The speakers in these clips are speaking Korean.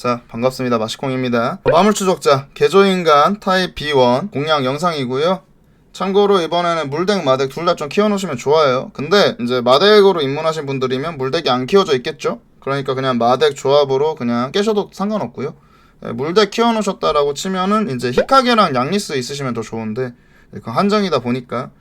자 반갑습니다. 마시콩입니다. 마물추적자 개조인간 타입 B1 공략 영상이고요. 참고로 이번에는 물덱 마덱 둘 다 좀 키워놓으시면 좋아요. 근데 이제 마덱으로 입문하신 분들이면 물덱이 안 키워져 있겠죠? 그러니까 그냥 마덱 조합으로 그냥 깨셔도 상관없고요. 네, 물덱 키워놓으셨다라고 치면은 이제 히카게랑 양리스 있으시면 더 좋은데 네, 그 한정이다 보니까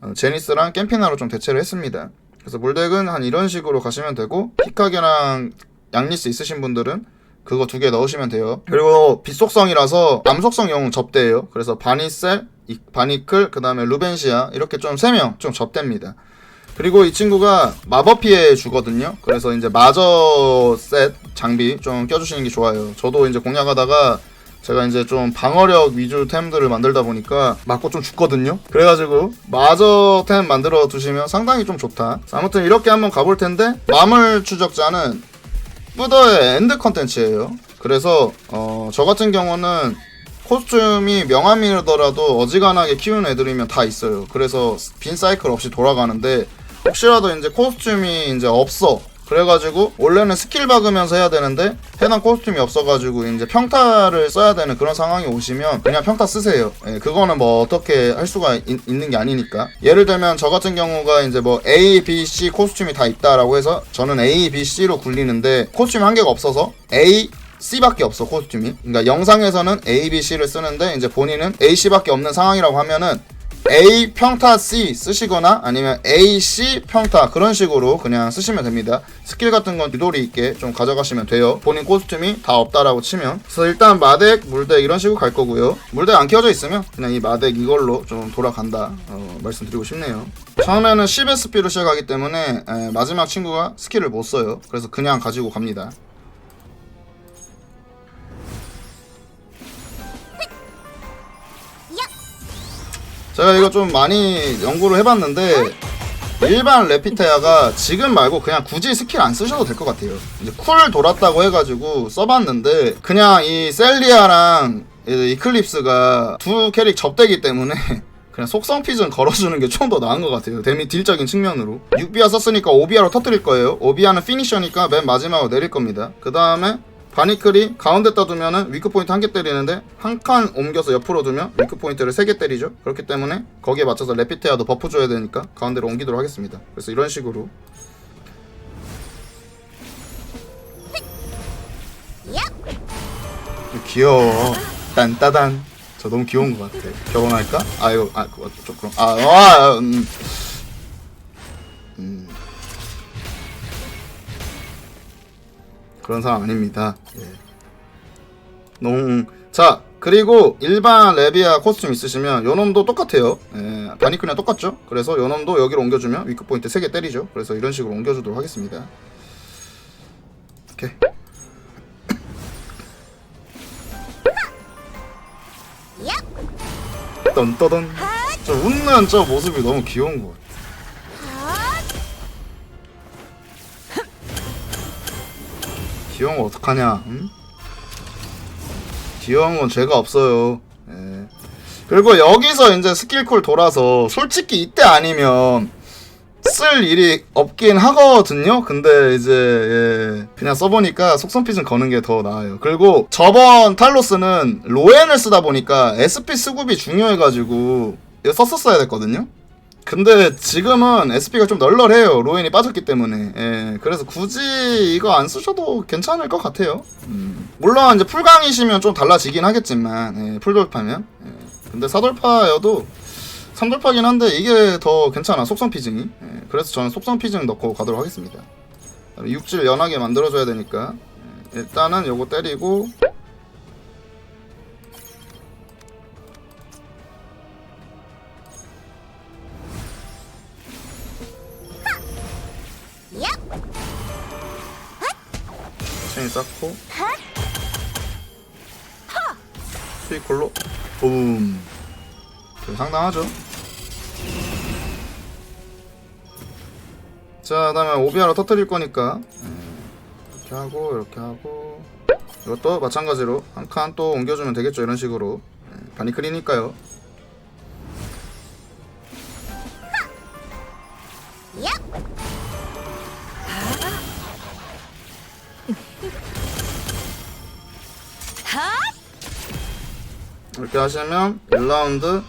어, 제니스랑 캠피나로 좀 대체를 했습니다. 그래서 물덱은 한 이런 식으로 가시면 되고 히카게랑 양리스 있으신 분들은 그거 두 개 넣으시면 돼요. 그리고 빛속성이라서 암속성 영웅 접대예요. 그래서 바니셀, 이- 바니클, 그 다음에 루벤시아 이렇게 좀 세 명 좀 접대입니다. 그리고 이 친구가 마법 피해 주거든요. 그래서 이제 마저 셋 장비 좀 껴주시는 게 좋아요. 저도 이제 공략하다가 제가 이제 좀 방어력 위주 템들을 만들다 보니까 맞고 좀 죽거든요. 그래가지고 마저 템 만들어 두시면 상당히 좀 좋다. 아무튼 이렇게 한번 가볼 텐데 마물 추적자는 뿌더의 엔드 컨텐츠예요. 그래서 어, 저 같은 경우는 코스튬이 명함이더라도 어지간하게 키우는 애들이면 다 있어요. 그래서 빈 사이클 없이 돌아가는데 혹시라도 이제 코스튬이 이제 없어. 그래가지고 원래는 스킬 박으면서 해야 되는데 해당 코스튬이 없어가지고 이제 평타를 써야 되는 그런 상황이 오시면 그냥 평타 쓰세요. 예, 그거는 뭐 어떻게 할 수가 있, 는게 아니니까. 예를 들면 저 같은 경우가 이제 뭐 A, B, C 코스튬이 다 있다라고 해서 저는 A, B, C로 굴리는데 코스튬 한 개가 없어서 A, C밖에 없어 코스튬이. 그러니까 영상에서는 A, B, C를 쓰는데 이제 본인은 A, C밖에 없는 상황이라고 하면은 A 평타 C 쓰시거나 아니면 A C 평타 그런 식으로 그냥 쓰시면 됩니다. 스킬 같은 건 유도리 있게 좀 가져가시면 돼요. 본인 코스튬이 다 없다라고 치면. 그래서 일단 마덱, 물덱 이런 식으로 갈 거고요. 물덱 안 켜져 있으면 그냥 이 마덱 이걸로 좀 돌아간다 어, 말씀드리고 싶네요. 처음에는 10SP로 시작하기 때문에 에, 마지막 친구가 스킬을 못 써요. 그래서 그냥 가지고 갑니다. 제가 이거 좀 많이 연구를 해봤는데 일반 레피테아가 지금 말고 그냥 굳이 스킬 안 쓰셔도 될 것 같아요. 이제 쿨 돌았다고 해가지고 써봤는데 그냥 이 셀리아랑 이 이클립스가 두 캐릭 접대기 때문에 그냥 속성 피전 걸어주는 게 좀 더 나은 것 같아요. 데미 딜적인 측면으로. 6비아 썼으니까 5비아로 터뜨릴 거예요. 5비아는 피니셔니까 맨 마지막으로 내릴 겁니다. 그 다음에 바니클이 가운데다 두면은 위크 포인트 한 개 때리는데 한 칸 옮겨서 옆으로 두면 위크 포인트를 세 개 때리죠. 그렇기 때문에 거기에 맞춰서 레피테아도 버프 줘야 되니까 가운데로 옮기도록 하겠습니다. 그래서 이런 식으로 귀여워. 딴따단. 저 너무 귀여운 것 같아. 결혼할까? 아 이거 아 그거 좀 그럼 아, 아 음. 음. 그런 상황 아닙니다. 예. 농. 자, 그리고 일반 레비아 코스튬 있으시면 요놈도 똑같아요. 예, 바니크랑 똑같죠? 그래서 요놈도 여기로 옮겨주면 위크 포인트 3개 때리죠. 그래서 이런 식으로 옮겨주도록 하겠습니다. 오케이. 떤떠던. 저 웃는 저 모습이 너무 귀여운 것 같아. 거 어떡하냐? 응? 건 죄가 없어요. 예. 그리고 여기서 이제 스킬쿨 돌아서 솔직히 이때 아니면 쓸 일이 없긴 하거든요. 근데 이제 예, 그냥 써보니까 속성 피즌 거는 게 더 나아요. 그리고 저번 탈로스는 로엔을 쓰다 보니까 SP 수급이 중요해가지고 썼었어야 됐거든요. 근데 지금은 SP가 좀 널널해요. 로엔이 빠졌기 때문에. 예, 그래서 굳이 이거 안 쓰셔도 괜찮을 것 같아요. 음. 물론 이제 풀강이시면 좀 달라지긴 하겠지만, 예, 풀돌파면. 예. 근데 사돌파여도 삼돌파긴 한데 이게 더 괜찮아. 속성 피징이. 예, 그래서 저는 속성 피징 넣고 가도록 하겠습니다. 육질 연하게 만들어줘야 되니까. 예, 일단은 요거 때리고. 쌓고 스위콜로 붐. 좀 상당하죠? 자 다음에 오비아로 터뜨릴 거니까. 예, 이렇게 하고 이렇게 하고. 이것도 마찬가지로 한 칸 또 옮겨주면 되겠죠 이런 식으로. 예, 바니클이니까요 이렇게 하시면 1라운드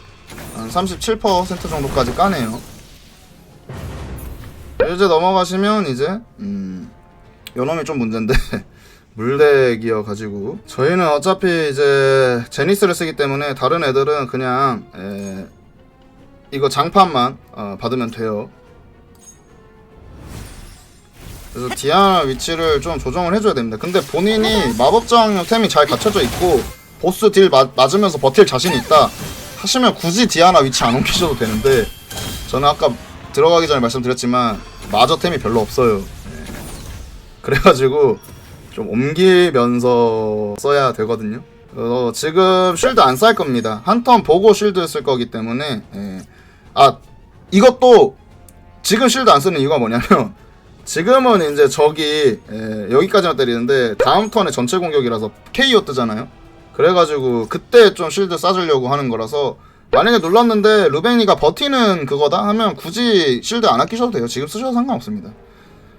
한 37% 정도까지 까네요. 이제 넘어가시면 이제 음 요놈이 좀 문제인데 물렉이어 가지고 저희는 어차피 이제 제니스를 쓰기 때문에 다른 애들은 그냥 에, 이거 장판만 어, 받으면 돼요. 그래서 디아나 위치를 좀 조정을 해줘야 됩니다. 근데 본인이 마법 저항력 템이 잘 갖춰져 있고 보스 딜 맞, 맞으면서 버틸 자신이 있다 하시면 굳이 디아나 위치 안 옮기셔도 되는데 저는 아까 들어가기 전에 말씀드렸지만 마저 템이 별로 없어요. 예. 그래가지고 좀 옮기면서 써야 되거든요. 어, 지금 쉴드 안 쌀 겁니다. 한 턴 보고 쉴드 쓸 거기 때문에 예. 아 이것도 지금 쉴드 안 쓰는 이유가 뭐냐면 지금은 이제 적이 예, 여기까지만 때리는데 다음 턴에 전체 공격이라서 KO 뜨잖아요. 그래가지고 그때 좀 쉴드 싸주려고 하는 거라서 만약에 눌렀는데 루벤이가 버티는 그거다 하면 굳이 쉴드 안 아끼셔도 돼요. 지금 쓰셔도 상관없습니다.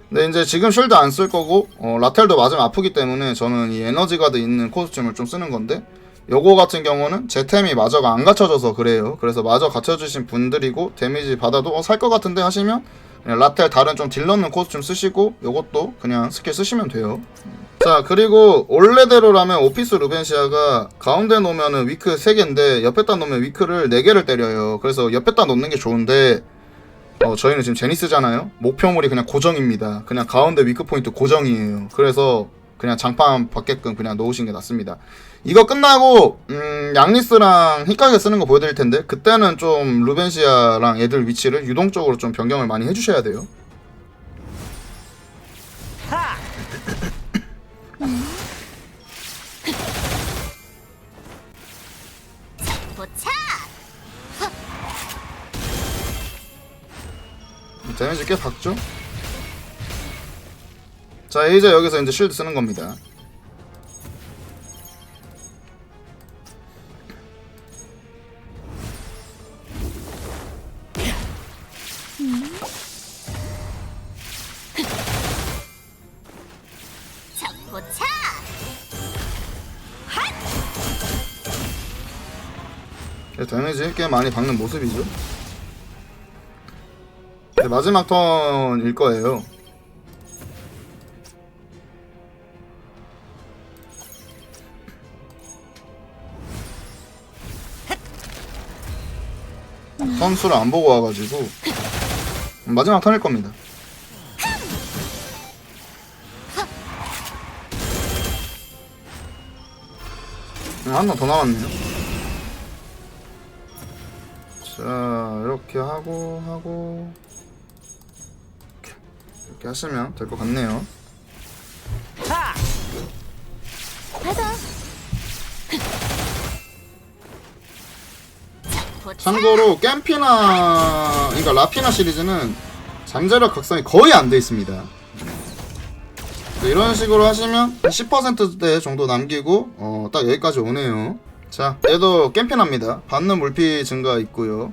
근데 이제 지금 쉴드 안 쓸 거고 어, 라텔도 맞으면 아프기 때문에 저는 이 에너지 가드 있는 코스튬을 좀 쓰는 건데 요거 같은 경우는 제 템이 마저가 안 갖춰져서 그래요. 그래서 마저 갖춰주신 분들이고 데미지 받아도 어, 살 것 같은데 하시면 라텔 다른 좀딜 넣는 코스튬 쓰시고 요것도 그냥 스킬 쓰시면 돼요. 자 그리고 원래대로라면 오피스 루벤시아가 가운데 놓으면은 위크 3개인데 옆에다 놓으면 위크를 4개를 때려요. 그래서 옆에다 놓는 게 좋은데 어, 저희는 지금 제니스잖아요. 목표물이 그냥 고정입니다. 그냥 가운데 위크 포인트 고정이에요. 그래서 그냥 장판 받게끔 그냥 놓으신 게 낫습니다. 이거 끝나고 음, 양리스랑 힙하게 쓰는 거 보여드릴 텐데 그때는 좀 루벤시아랑 애들 위치를 유동적으로 좀 변경을 많이 해주셔야 돼요. 데미지 꽤 박죠? 자 이제 여기서 이제 쉴드 쓰는 겁니다. 데미지 꽤 많이 박는 모습이죠. 네, 마지막 턴일 거예요. 선수를 안 보고 와가지고 마지막 턴일 겁니다. 한번더 남았네요. 자 이렇게 하고 하고 이렇게 하시면 될 것 같네요. 참고로 겜피나 그러니까 라피나 시리즈는 잠재력 각성이 거의 안 돼 있습니다. 네, 이런 식으로 하시면 10%대 정도 남기고 어, 딱 여기까지 오네요. 자, 얘도 겜피나입니다. 받는 물피 증가 있고요.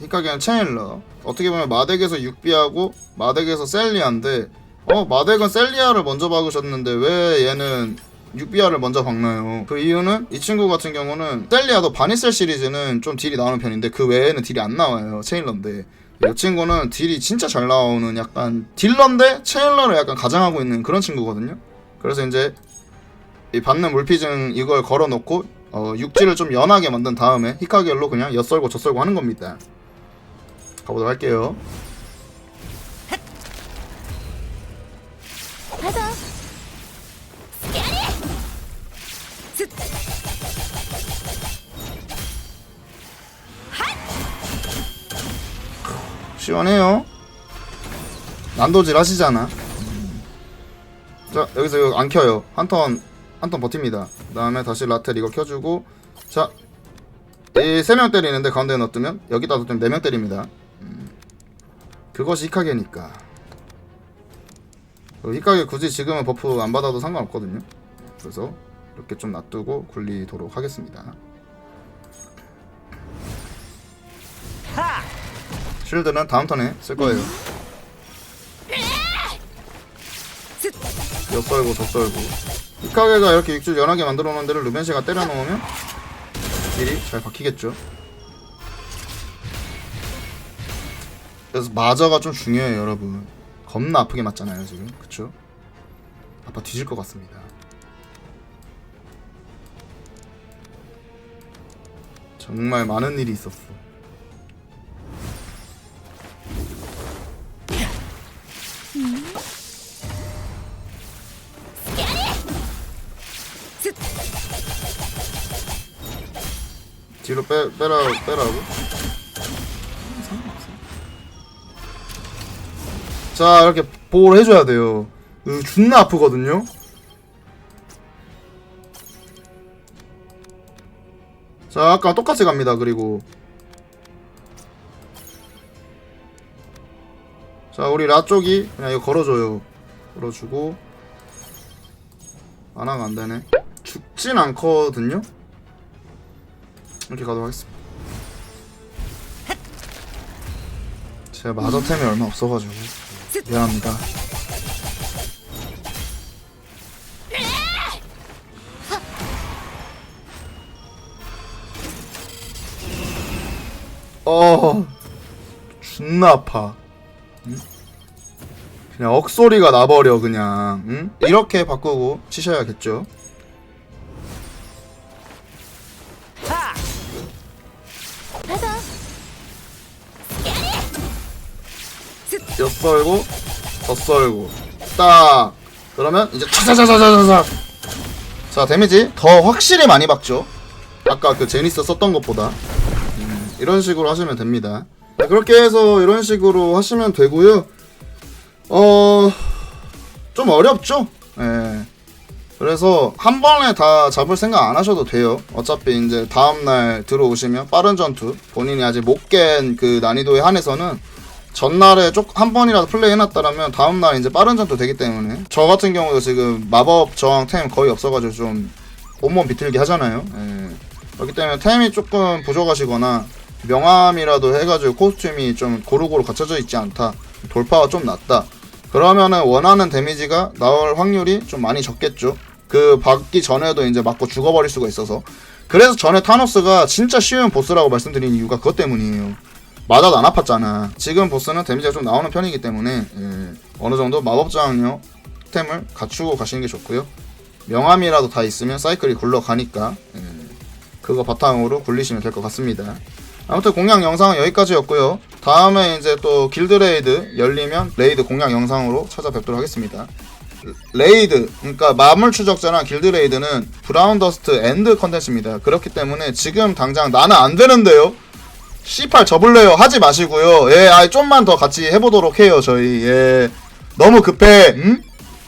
예, 히카겐 체일러. 어떻게 보면 마덱에서 6비하고 마덱에서 셀리아인데 어 마덱은 셀리아를 먼저 박으셨는데 왜 얘는 6비아를 먼저 박나요? 그 이유는 이 친구 같은 경우는 셀리아도 바니셀 시리즈는 좀 딜이 나오는 편인데 그 외에는 딜이 안 나와요. 체일러인데 이 친구는 딜이 진짜 잘 나오는 약간 딜러인데 체일러를 약간 가장하고 있는 그런 친구거든요. 그래서 이제 이 받는 물피증 이걸 걸어놓고 어, 육지를 좀 연하게 만든 다음에 히카겔로 그냥 엿썰고 젖썰고 하는 겁니다. 가보도록 할게요. 시원해요. 난도질 하시잖아. 자 여기서 이거 안 켜요. 한 턴 한 턴 버팁니다. 그 다음에 다시 라텔 이거 켜주고 자. 이 세 명 때리는데 가운데 넣으면 여기다 넣으면 네명 때립니다. 음, 그것이 히카게니까. 어, 히카게 굳이 지금은 버프 안 받아도 상관없거든요. 그래서 이렇게 좀 놔두고 굴리도록 하겠습니다. 쉴드는 다음 턴에 쓸 거예요. 엿 썰고 덧 썰고 이카게가 이렇게 육줄 연하게 만들어 놓은 데를 루벤시가 때려 넣으면 딜이 잘 박히겠죠. 그래서 마저가 좀 중요해요, 여러분. 겁나 아프게 맞잖아요, 지금. 그쵸? 아빠 뒤질 것 같습니다. 정말 많은 일이 있었어. 뒤로 빼, 빼라, 빼라고? 자, 이렇게 보호를 해줘야 돼요. 으, 존나 아프거든요? 자, 아까 똑같이 갑니다, 그리고. 자, 우리 라 쪽이 그냥 이거 걸어줘요. 걸어주고. 만화가 안 되네. 죽진 않거든요? 이렇게 가도록 하겠습니다. 제가 마저템이 얼마 없어가지고 미안합니다. 어, 존나 아파. 응? 그냥 억소리가 나버려 그냥. 응? 이렇게 바꾸고 치셔야겠죠. 썰고 더 썰고. 딱! 그러면 이제 차차차차차차 자 데미지 더 확실히 많이 박죠? 아까 그 제니스 썼던 것보다. 음, 이런 식으로 하시면 됩니다. 네, 그렇게 해서 이런 식으로 하시면 되고요. 어 좀 어렵죠? 예. 그래서 한 번에 다 잡을 생각 안 하셔도 돼요. 어차피 이제 다음날 들어오시면 빠른 전투. 본인이 아직 못 깬 그 난이도에 한해서는 전날에 쪽 한 번이라도 플레이 해놨다라면 다음날 이제 빠른 전투 되기 때문에 저 같은 경우도 지금 마법 저항 템 거의 없어가지고 좀 온몸 비틀게 하잖아요. 예. 그렇기 때문에 템이 조금 부족하시거나 명암이라도 해가지고 코스튬이 좀 고루고루 갖춰져 있지 않다. 돌파가 좀 낮다. 그러면은 원하는 데미지가 나올 확률이 좀 많이 적겠죠. 그 받기 전에도 이제 맞고 죽어버릴 수가 있어서. 그래서 전에 타노스가 진짜 쉬운 보스라고 말씀드린 이유가 그것 때문이에요. 맞아도 안 아팠잖아. 지금 보스는 데미지가 좀 나오는 편이기 때문에 예, 어느 정도 마법 저항력 템을 갖추고 가시는 게 좋고요. 명암이라도 다 있으면 사이클이 굴러가니까 예, 그거 바탕으로 굴리시면 될 것 같습니다. 아무튼 공략 영상은 여기까지였고요. 다음에 이제 또 길드 레이드 열리면 레이드 공략 영상으로 찾아뵙도록 하겠습니다. 레이드, 그러니까 마물 추적자랑 길드 레이드는 브라운 더스트 엔드 컨텐츠입니다. 그렇기 때문에 지금 당장 나는 안 되는데요. C8 접을래요. 하지 마시고요. 예, 아이 좀만 더 같이 해보도록 해요. 저희 예, 너무 급해. 응?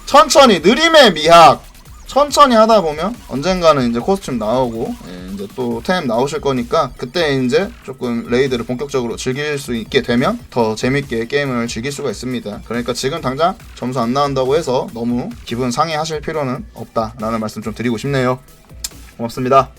천천히 느림의 미학. 천천히 하다 보면 언젠가는 이제 코스튬 나오고 예, 이제 또 템 나오실 거니까 그때 이제 조금 레이드를 본격적으로 즐길 수 있게 되면 더 재밌게 게임을 즐길 수가 있습니다. 그러니까 지금 당장 점수 안 나온다고 해서 너무 기분 상해하실 필요는 없다라는 말씀 좀 드리고 싶네요. 고맙습니다.